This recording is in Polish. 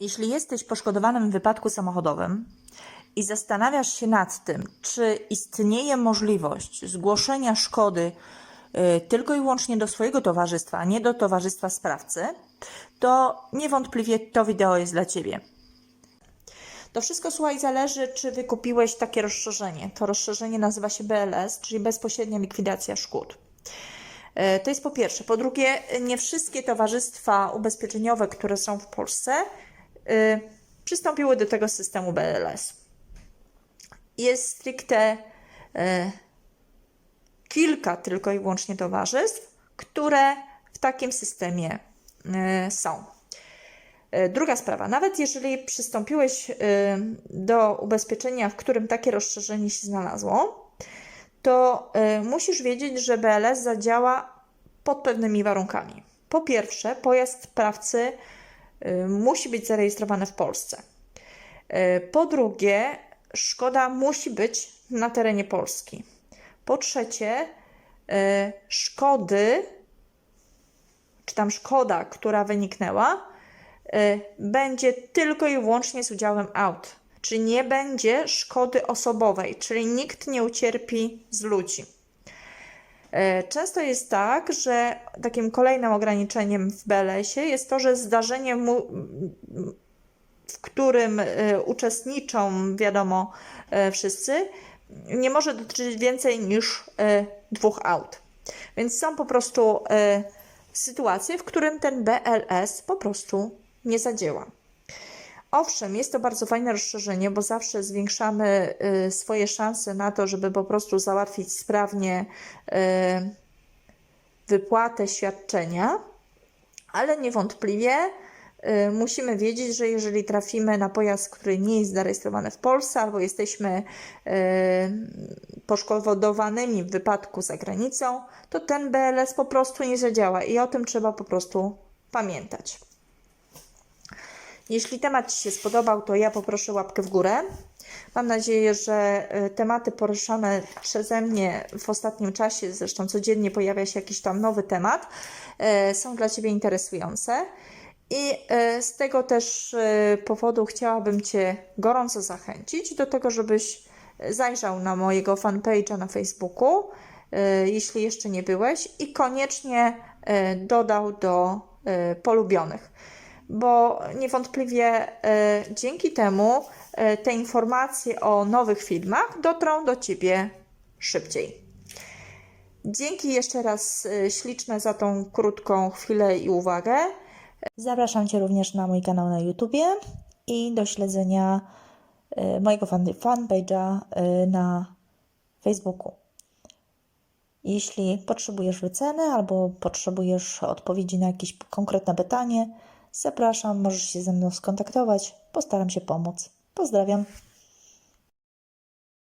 Jeśli jesteś poszkodowanym w wypadku samochodowym i zastanawiasz się nad tym, czy istnieje możliwość zgłoszenia szkody y, tylko i wyłącznie do swojego towarzystwa, a nie do towarzystwa sprawcy, to niewątpliwie to wideo jest dla Ciebie. To wszystko, słuchaj, zależy, czy wykupiłeś takie rozszerzenie. To rozszerzenie nazywa się BLS, czyli bezpośrednia likwidacja szkód. E, To jest po pierwsze. Po drugie, nie wszystkie towarzystwa ubezpieczeniowe, które są w Polsce, y, przystąpiły do tego systemu BLS. Jest stricte y, kilka tylko i wyłącznie towarzystw, które w takim systemie y, są. Y, Druga sprawa, nawet jeżeli przystąpiłeś y, do ubezpieczenia, w którym takie rozszerzenie się znalazło, to y, musisz wiedzieć, że BLS zadziała pod pewnymi warunkami. Po pierwsze, pojazd sprawcy y, musi być zarejestrowany w Polsce. Y, Po drugie, szkoda musi być na terenie Polski. Po trzecie, y, szkody, czy tam szkoda, która wyniknęła, y, będzie tylko i wyłącznie z udziałem aut, czyli nie będzie szkody osobowej, czyli nikt nie ucierpi z ludzi. E, Często jest tak, że takim kolejnym ograniczeniem w BLS-ie jest to, że zdarzenie, w którym e, uczestniczą, wiadomo, e, wszyscy, nie może dotyczyć więcej niż dwóch aut. Więc są po prostu sytuacje, w którym ten BLS po prostu nie zadziała. Owszem, jest to bardzo fajne rozszerzenie, bo zawsze zwiększamy y, swoje szanse na to, żeby po prostu załatwić sprawnie y, wypłatę świadczenia, ale niewątpliwie y, musimy wiedzieć, że jeżeli trafimy na pojazd, który nie jest zarejestrowany w Polsce, albo jesteśmy poszkodowanymi w wypadku za granicą, to ten BLS po prostu nie zadziała i o tym trzeba po prostu pamiętać. Jeśli temat Ci się spodobał, to ja poproszę łapkę w górę. Mam nadzieję, że y, tematy poruszane przeze mnie w ostatnim czasie, zresztą codziennie pojawia się jakiś tam nowy temat, y, są dla Ciebie interesujące. I y, z tego też powodu chciałabym Cię gorąco zachęcić do tego, żebyś zajrzał na mojego fanpage'a na Facebooku, jeśli jeszcze nie byłeś, i koniecznie dodał do polubionych bo niewątpliwie e, dzięki temu e, te informacje o nowych filmach dotrą do Ciebie szybciej. Dzięki jeszcze raz e, śliczne za tą krótką chwilę i uwagę. Zapraszam Cię również na mój kanał na YouTubie i do śledzenia mojego fan- fanpage'a na Facebooku. Jeśli potrzebujesz wyceny albo potrzebujesz odpowiedzi na jakieś konkretne pytanie, zapraszam, możesz się ze mną skontaktować. Postaram się pomóc. Pozdrawiam.